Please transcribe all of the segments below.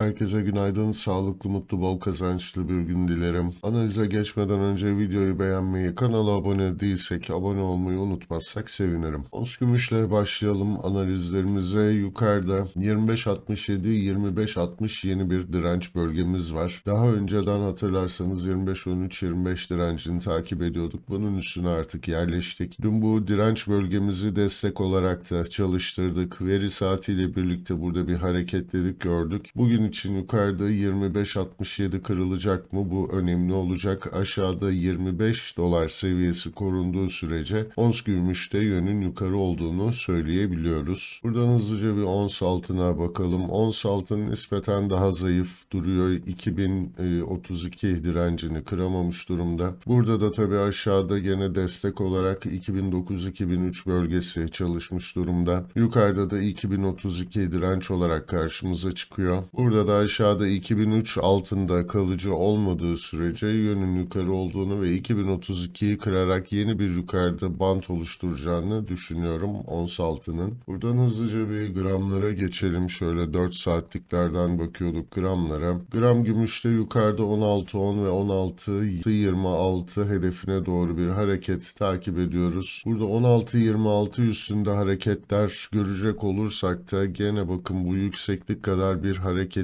Herkese günaydın, sağlıklı, mutlu, bol kazançlı bir gün dilerim. Analize geçmeden önce videoyu beğenmeyi, kanala abone değilsek abone olmayı unutmazsak sevinirim. Ons gümüşle başlayalım analizlerimize. Yukarıda 25.67-25.60 yeni bir direnç bölgemiz var. Daha önceden hatırlarsanız 25.13-25 direncini takip ediyorduk. Bunun üstüne artık yerleştik. Dün bu direnç bölgemizi destek olarak da çalıştırdık. Veri saatiyle birlikte burada bir hareketledik gördük. Bugün için yukarıda 25.67 kırılacak mı? Bu önemli olacak. Aşağıda 25 dolar seviyesi korunduğu sürece ons gümüşte yönün yukarı olduğunu söyleyebiliyoruz. Buradan hızlıca bir ons altına bakalım. Ons altın nispeten daha zayıf duruyor. 2032 direncini kıramamış durumda. Burada da tabii aşağıda gene destek olarak 2009-2003 bölgesi çalışmış durumda. Yukarıda da 2032 direnç olarak karşımıza çıkıyor. Burada da aşağıda 2003 altında kalıcı olmadığı sürece yönün yukarı olduğunu ve 2032'yi kırarak yeni bir yukarıda bant oluşturacağını düşünüyorum ons altının. Buradan hızlıca bir gramlara geçelim. Şöyle 4 saatliklerden bakıyorduk gramlara. Gram gümüşte yukarıda 16.10 ve 16.26 hedefine doğru bir hareket takip ediyoruz. Burada 16.26 üstünde hareketler görecek olursak da gene bakın bu yükseklik kadar bir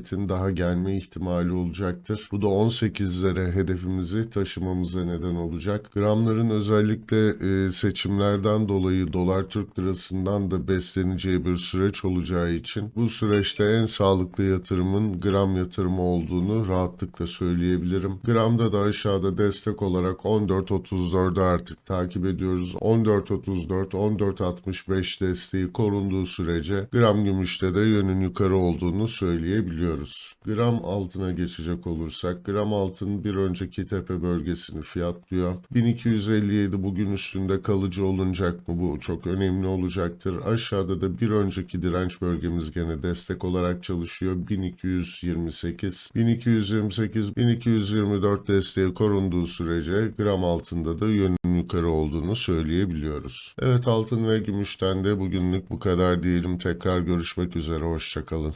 hareketin daha gelme ihtimali olacaktır. Bu da 18'lere hedefimizi taşımamıza neden olacak. Gramların özellikle e, seçimlerden dolayı dolar Türk lirasından da besleneceği bir süreç olacağı için bu süreçte en sağlıklı yatırımın gram yatırımı olduğunu rahatlıkla söyleyebilirim. Gramda da aşağıda destek olarak 14.34'ü artık takip ediyoruz. 14.34, 14.65 desteği korunduğu sürece gram gümüşte de yönün yukarı olduğunu söyleyebiliyoruz. Gram altına geçecek olursak gram altın bir önceki tepe bölgesini fiyatlıyor. 1257 bugün üstünde kalıcı olunacak mı bu çok önemli olacaktır. Aşağıda da bir önceki direnç bölgemiz gene destek olarak çalışıyor. 1228, 1228, 1224 desteği korunduğu sürece gram altında da yönün yukarı olduğunu söyleyebiliyoruz. Evet altın ve gümüşten de bugünlük bu kadar diyelim. Tekrar görüşmek üzere. Hoşçakalın.